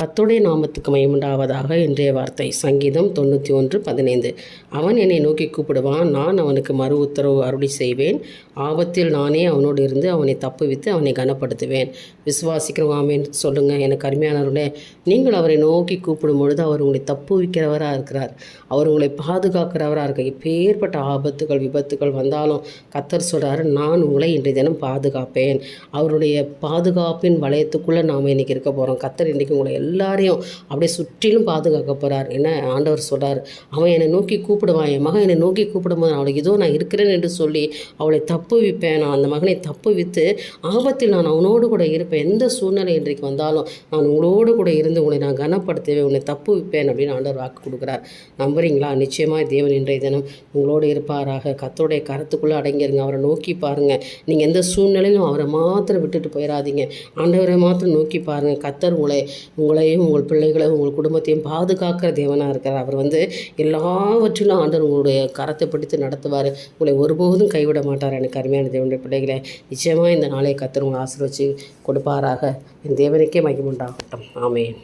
கத்துடைய நாமத்துக்கு மயமுண்டாவதாக இன்றைய வார்த்தை. சங்கீதம் தொண்ணூற்றி ஒன்று பதினைந்து. அவன் என்னை நோக்கி கூப்பிடுவான். நான் அவனுக்கு மறு உத்தரவு அருளி செய்வேன். ஆபத்தில் நானே அவனோடு இருந்து அவனை தப்புவித்து அவனை கனப்படுத்துவேன். விசுவாசிக்கிறவாமேன் சொல்லுங்கள் எனக்கு அருமையானவர்களே நீங்கள் அவரை நோக்கி கூப்பிடும் பொழுது அவர் உங்களை தப்புவிக்கிறவராக இருக்கிறார். அவர் உங்களை பாதுகாக்கிறவராக இருக்க இப்பேற்பட்ட ஆபத்துகள் விபத்துகள் வந்தாலும் கத்தர் சொல்கிறாரு நான் உங்களை இன்றைய தினம் பாதுகாப்பேன். அவருடைய பாதுகாப்பின் வளையத்துக்குள்ளே நாம் இன்றைக்கி இருக்க போகிறோம் கத்தர் இன்றைக்கி உங்களை எல்லாரையும் அப்படியே சுற்றிலும் பாதுகாக்க போகிறார் என்ன ஆண்டவர் சொல்கிறார் அவன் என்னை நோக்கி கூப்பிடுவான். என் மகன் என்னை நோக்கி கூப்பிடும்போது அவளுக்கு இதோ நான் இருக்கிறேன் என்று சொல்லி அவளை தப்பு விப்பேன். நான் அந்த மகனை தப்பு வித்து ஆபத்தில் நான் அவனோடு கூட இருப்பேன். எந்த சூழ்நிலை இன்றைக்கு வந்தாலும் நான் உங்களோடு கூட இருந்து உங்களை நான் கனப்படுத்துவேன் உன்னை தப்பு விப்பேன் அப்படின்னு ஆண்டவர் வாக்கு கொடுக்குறார். நம்புறீங்களா? நிச்சயமாக தேவன் இன்றைய தினம் உங்களோடு இருப்பாராக. கத்தோடைய கரத்துக்குள்ளே அடங்கிருங்க. அவரை நோக்கி பாருங்கள் நீங்கள் எந்த சூழ்நிலையிலும் அவரை மாத்திரம் விட்டுட்டு போயிடாதீங்க ஆண்டவரை மாத்திரம் நோக்கி பாருங்கள் கத்தர் உங்களை உங்களையும் உங்கள் பிள்ளைகளையும் உங்கள் குடும்பத்தையும் பாதுகாக்கிற தேவனாக இருக்கிறார். அவர் வந்து எல்லாவற்றிலும் ஆண்டவர் உங்களுடைய கரத்தை பிடித்து நடத்துவார். உங்களை ஒருபோதும் கைவிட மாட்டார். எனக்கு அருமையான தேவனுடைய பிள்ளைகளை நிச்சயமாக இந்த நாளை கத்தர் உங்களை ஆசிர்வச்சு கொடுப்பாராக. என் தேவனுக்கே மகிமுண்டாகட்டும் ஆமென்.